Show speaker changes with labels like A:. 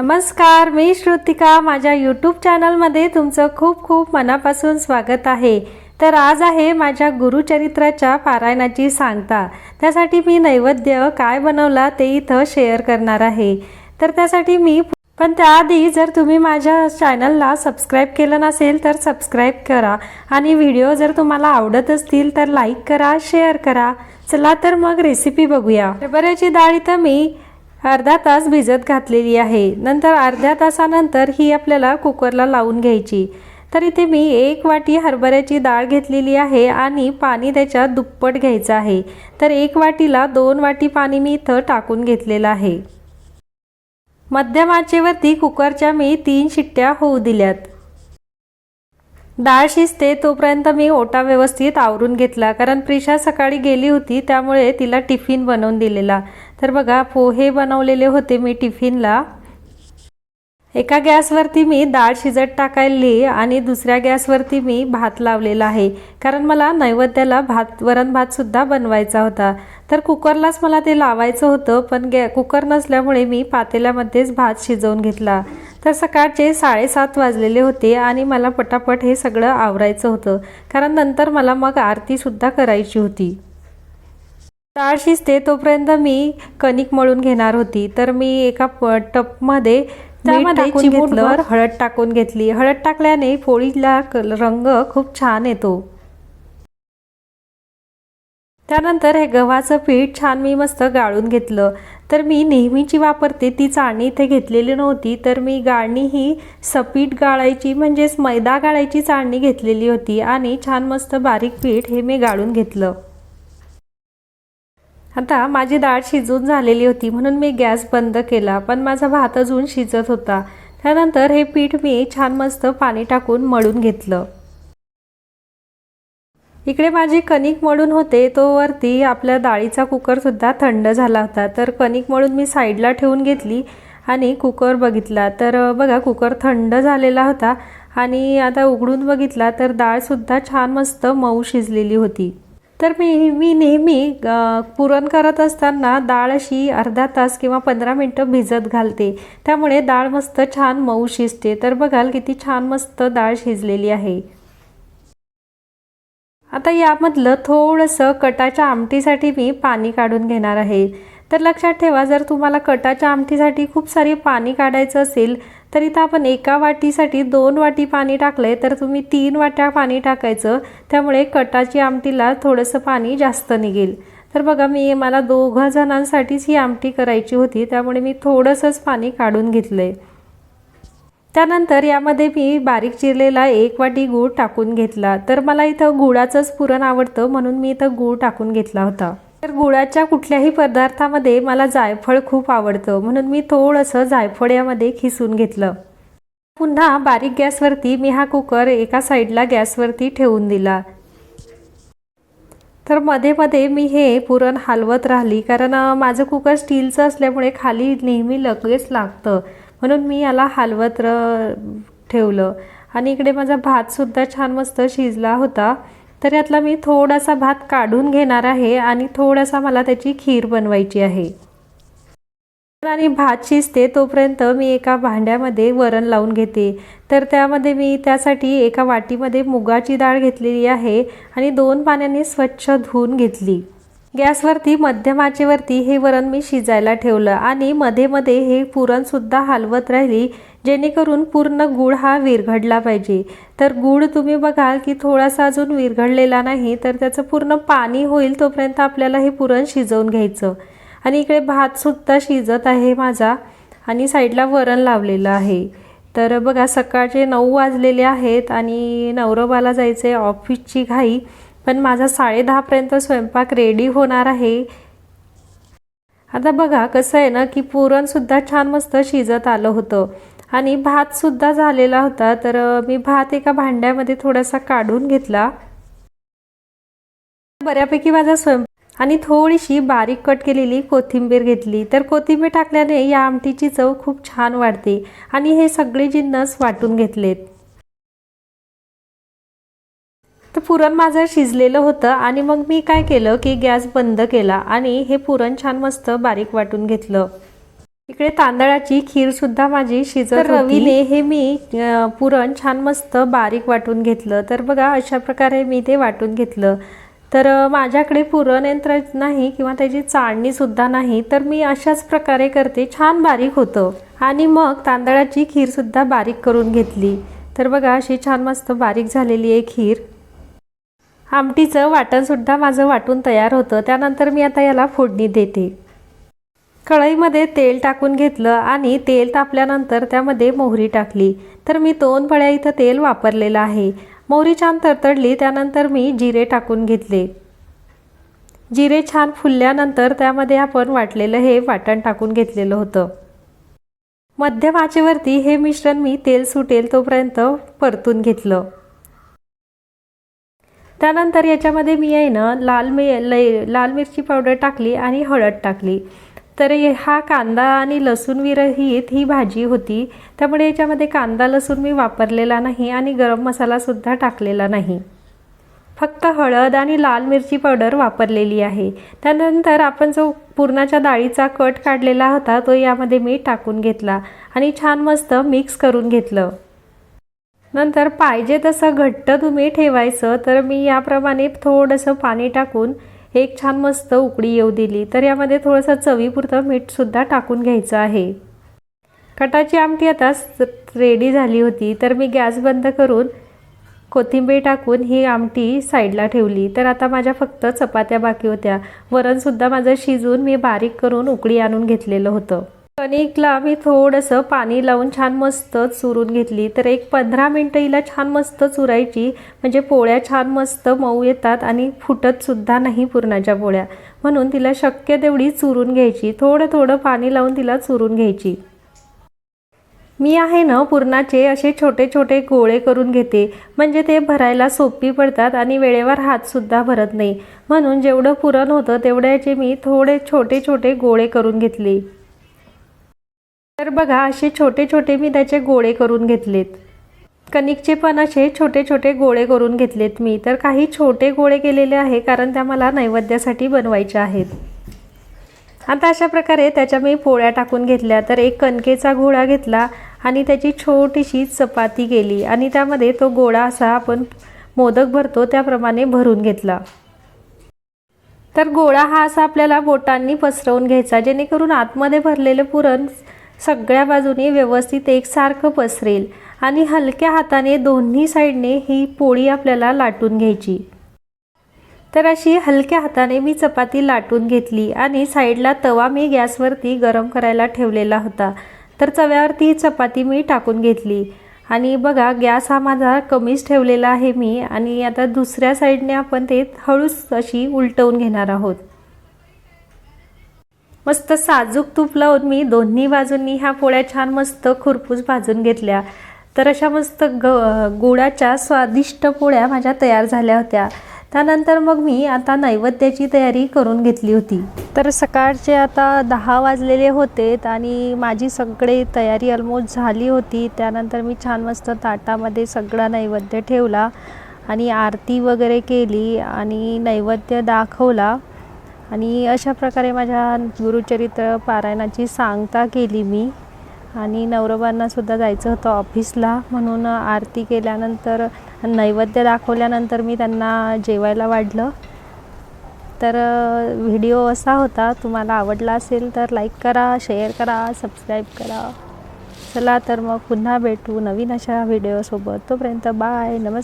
A: नमस्कार मी श्रुतिका. माझ्या यूट्यूब चॅनलमध्ये तुमचं खूप खूप मनापासून स्वागत आहे. तर आज आहे माझ्या गुरुचरित्राच्या पारायणाची सांगता. त्यासाठी मी नैवेद्य काय बनवला ते इथं शेअर करणार आहे. तर त्यासाठी मी पण त्याआधी जर तुम्ही माझ्या चॅनलला सबस्क्राईब केलं नसेल तर सबस्क्राईब करा. आणि व्हिडिओ जर तुम्हाला आवडत असतील तर लाईक करा शेअर करा. चला तर मग रेसिपी बघूया. हरभऱ्याची डाळ इथं मी अर्धा तास भिजत घातलेली आहे. नंतर अर्ध्या तासानंतर ही आपल्याला कुकरला लावून घ्यायची. तर इथे मी एक वाटी हरभऱ्याची डाळ घेतलेली आहे आणि पाणी त्याच्यात दुप्पट घ्यायचं आहे. तर एक वाटीला दोन वाटी पाणी मी इथं टाकून घेतलेलं आहे. मध्यम आचेवरती कुकरच्या मी तीन शिट्ट्या होऊ दिल्यात. डाळ शिजते तोपर्यंत मी ओटा व्यवस्थित आवरून घेतला. कारण प्रिशा सकाळी गेली होती त्यामुळे तिला टिफिन बनवून दिलेला. तर बघा पोहे बनवलेले होते मी टिफिनला. एका गॅसवरती मी डाळ शिजत टाकायली आणि दुसऱ्या गॅसवरती मी भात लावलेला आहे. कारण मला नैवेद्याला भात वरण भातसुद्धा बनवायचा होता. तर कुकरलाच मला ते लावायचं होतं पण गॅ कुकर नसल्यामुळे मी पातेल्यामध्येच भात शिजवून घेतला. तर सकाळचे साडेसात वाजलेले होते आणि मला पटापट हे सगळं आवरायचं होतं. कारण नंतर मला मग आरतीसुद्धा करायची होती. डाळ शिजते तोपर्यंत मी कणिक मळून घेणार होती. तर मी एका प टपमध्ये त्यामध्ये चिमूटभर हळद टाकून घेतली. हळद टाकल्याने पोळीला कल- रंग खूप छान येतो. त्यानंतर हे गव्हाचं पीठ छान मी मस्त गाळून घेतलं. तर मी नेहमीची वापरते ती चाळणी इथे घेतलेली नव्हती. तर मी गाळणी ही सपीट गाळायची म्हणजेच मैदा गाळायची चाळणी घेतलेली होती. आणि छान मस्त बारीक पीठ हे मी गाळून घेतलं. आता माझी डाळ शिजून झालेली होती म्हणून मी गॅस बंद केला पण माझा भात अजून शिजत होता. त्यानंतर हे पीठ मी छान मस्त पाणी टाकून मळून घेतलं. इकडे माझी कणिक मळून होते तो वरती आपल्या डाळीचा कुकरसुद्धा थंड झाला होता. तर कणिक मळून मी साईडला ठेवून घेतली आणि कुकर बघितला. तर बघा कुकर थंड झालेला होता आणि आता उघडून बघितला तर डाळसुद्धा छान मस्त मऊ शिजलेली होती. तर मी मी नेहमी पुरण करत असताना डाळ अशी अर्धा तास किंवा पंधरा मिनटं भिजत घालते. त्यामुळे डाळ मस्त छान मऊ शिजते. तर बघाल किती छान मस्त डाळ शिजलेली आहे. आता यामधलं थोडंसं कटाच्या आमटीसाठी मी पाणी काढून घेणार आहे. तर लक्षात ठेवा जर तुम्हाला कटाच्या आमटीसाठी खूप सारी पाणी काढायचं असेल तर इथं आपण एका वाटीसाठी दोन वाटी पाणी टाकलंय तर तुम्ही तीन वाट्या पाणी टाकायचं त्यामुळे कटाची आमटीला थोडंसं पाणी जास्त निघेल. तर बघा मी मला दोघं जणांसाठीच ही आमटी करायची होती त्यामुळे मी थोडंसंच पाणी काढून घेतलंय. त्यानंतर यामध्ये मी बारीक चिरलेला एक वाटी गूळ टाकून घेतला. तर मला इथं गुळाचंच पुरण आवडतं म्हणून मी इथं गूळ टाकून घेतला होता. तर गुळाच्या कुठल्याही पदार्थामध्ये मला जायफळ खूप आवडतं. म्हणून मी थोडंसं जायफळ यामध्ये खिसून घेतलं. पुन्हा बारीक गॅसवरती मी हा कुकर एका साईडला गॅसवरती ठेवून दिला. तर मध्ये मध्ये मी हे पुरण हलवत राहिली कारण माझं कुकर स्टीलचं असल्यामुळे खाली नेहमी लगेच लागतं. म्हणून मी याला हलवत र- ठेवलं. आणि इकडे माझा भातसुद्धा छान मस्त शिजला होता. तर यातला मी थोडासा भात काढून घेणार आहे आणि थोडासा मला त्याची खीर बनवायची आहे. आणि भात शिजते तोपर्यंत मी एका भांड्यामध्ये वरण लावून घेते. तर त्यामध्ये मी त्यासाठी एका वाटीमध्ये मुगाची डाळ घेतलेली आहे आणि दोन पाण्याने स्वच्छ धुवून घेतली. गॅसवरती मध्यम आचेवरती हे वरण मी शिजायला ठेवलं आणि मध्ये मध्ये हे पुरणसुद्धा हलवत राहिली जेणेकरून पूर्ण गूळ हा विरघडला पाहिजे. तर गूळ तुम्ही बघाल की थोडासा अजून विरघडलेला नाही तर त्याचं पूर्ण पाणी होईल तोपर्यंत आपल्याला हे पुरण शिजवून घ्यायचं. आणि इकडे भातसुद्धा शिजत आहे माझा आणि साईडला वरण लावलेलं आहे. तर बघा सकाळचे नऊ वाजलेले आहेत आणि नवरोबाला जायचं आहे ऑफिसची घाई. पण माझा साडेदहापर्यंत स्वयंपाक रेडी होणार आहे. आता बघा कसं आहे ना की पुरणसुद्धा छान मस्त शिजत आलं होतं. आणि भातसुद्धा झालेला होता तर मी भात एका भांड्यामध्ये थोडासा काढून घेतला. बऱ्यापैकी माझा स्वयंपाक आणि थोडीशी बारीक कट केलेली कोथिंबीर घेतली. तर कोथिंबीर टाकल्याने या आमटीची चव खूप छान वाढते. आणि हे सगळे जिन्नस वाटून घेतलेत. तर पुरण माझं शिजलेलं होतं आणि मग मी काय केलं की गॅस बंद केला आणि हे पुरण छान मस्त बारीक वाटून घेतलं. इकडे तांदळाची खीर सुद्धा माझी शिजत रवीने हे मी पुरण छान मस्त बारीक वाटून घेतलं. तर बघा अशा प्रकारे मी ते वाटून घेतलं. तर माझ्याकडे पुरण यंत्र नाही किंवा त्याची चाळणी सुद्धा नाही तर मी अशाच प्रकारे करते. छान बारीक होतं. आणि मग तांदळाची खीर सुद्धा बारीक करून घेतली. तर बघा अशी छान मस्त बारीक झालेली आहे खीर. आमटीचं वाटणसुद्धा माझं वाटून तयार होतं. त्यानंतर मी आता याला फोडणी देते. कढईमध्ये तेल टाकून घेतलं आणि तेल तापल्यानंतर त्यामध्ये मोहरी टाकली. तर मी दोन पळ्या इथं तेल वापरलेलं आहे. मोहरी छान तरतडली त्यानंतर मी जिरे टाकून घेतले. जिरे छान फुलल्यानंतर त्यामध्ये आपण वाटलेलं हे वाटण टाकून घेतलेलं होतं. मध्यम आचेवरती हे मिश्रण मी तेल सुटेल तोपर्यंत परतून घेतलं. त्यानंतर याच्यामध्ये मी आहे ना लाल मि लय लाल मिरची पावडर टाकली आणि हळद टाकली. तर हा कांदा आणि लसूण विरहित ही भाजी होती. त्यामुळे याच्यामध्ये कांदा लसूण मी वापरलेला नाही आणि गरम मसालासुद्धा टाकलेला नाही. फक्त हळद आणि लाल मिरची पावडर वापरलेली आहे. त्यानंतर आपण जो पुरणाच्या डाळीचा कट काढलेला होता तो यामध्ये मी टाकून घेतला आणि छान मस्त मिक्स करून घेतलं. नंतर पाहिजे तसं घट्ट तुम्ही ठेवायचं तर मी याप्रमाणे थोडंसं पाणी टाकून एक छान मस्त उकळी येऊ दिली. तर यामध्ये थोडंसं चवीपुरतं मीठसुद्धा टाकून घ्यायचं आहे. कटाची आमटी आता रेडी झाली होती तर मी गॅस बंद करून कोथिंबीर टाकून ही आमटी साईडला ठेवली. तर आता माझ्या फक्त चपात्या बाकी होत्या. वरणसुद्धा माझं शिजून मी बारीक करून उकळी आणून घेतलेलं होतं. कणिकला मी थोडंसं पाणी लावून छान मस्त चुरून घेतली. तर एक पंधरा मिनटं हिला छान मस्त चुरायची. म्हणजे पोळ्या छान मस्त मऊ येतात आणि फुटतसुद्धा नाही पुरणाच्या पोळ्या. म्हणून तिला शक्य तेवढी चुरून घ्यायची. थोडं थोडं पाणी लावून तिला चुरून घ्यायची. मी आहे ना पुरणाचे असे छोटे छोटे गोळे करून घेते. म्हणजे ते भरायला सोपी पडतात आणि वेळेवर हातसुद्धा भरत नाही. म्हणून जेवढं पुरण होतं तेवढ्याचे मी थोडे छोटे छोटे गोळे करून घेतले. तर बघा असे छोटे छोटे मी त्याचे गोळे करून घेतलेत. कणिकचे पण असे छोटे छोटे गोळे करून घेतलेत मी. तर काही छोटे गोळे केलेले आहे कारण त्या मला नैवेद्यासाठी बनवायचे आहेत. आता अशा प्रकारे त्याच्या मी पोळ्या टाकून घेतल्या. तर एक कणकेचा गोळा घेतला आणि त्याची छोटीशी चपाती केली आणि त्यामध्ये तो गोळा असा आपण मोदक भरतो त्याप्रमाणे भरून घेतला. तर गोळा हा असा आपल्याला बोटांनी पसरवून घ्यायचा जेणेकरून आतमध्ये भरलेलं पुरण सगळ्या बाजूने व्यवस्थित एकसारखं पसरेल आणि हलक्या हाताने दोन्ही साईडने ही पोळी आपल्याला लाटून घ्यायची. तर अशी हलक्या हाताने मी चपाती लाटून घेतली आणि साईडला तवा मी गॅसवरती गरम करायला ठेवलेला होता. तर तव्यावरती ही चपाती मी टाकून घेतली. आणि बघा गॅस हा माझा कमीच ठेवलेला आहे मी आणि आता दुसऱ्या साईडने आपण ते हळूच अशी उलटवून घेणार आहोत. मस्त साजूक तूप लावून मी दोन्ही बाजूंनी ह्या पोळ्या छान मस्त खुरपूस भाजून घेतल्या. तर अशा मस्त ग गुळाच्या स्वादिष्ट पोळ्या माझ्या तयार झाल्या होत्या. त्यानंतर मग मी आता नैवेद्याची तयारी करून घेतली होती. तर सकाळचे आता दहा वाजलेले होते आणि माझी सगळे तयारी ऑलमोस्ट झाली होती. त्यानंतर मी छान मस्त ताटामध्ये सगळा नैवेद्य ठेवला आणि आरती वगैरे केली आणि नैवेद्य दाखवला. आणि अशा प्रकारे माझ्या गुरुचरित्र पारायणाची सांगता केली मी. आणि नवरोबांनासुद्धा जायचं होतं ऑफिसला. म्हणून आरती केल्यानंतर नैवेद्य दाखवल्यानंतर मी त्यांना जेवायला वाढलं. तर व्हिडिओ असा होता. तुम्हाला आवडला असेल तर लाईक करा शेअर करा सबस्क्राईब करा. चला तर मग पुन्हा भेटू नवीन अशा व्हिडिओसोबत. तोपर्यंत बाय. नमस्कार.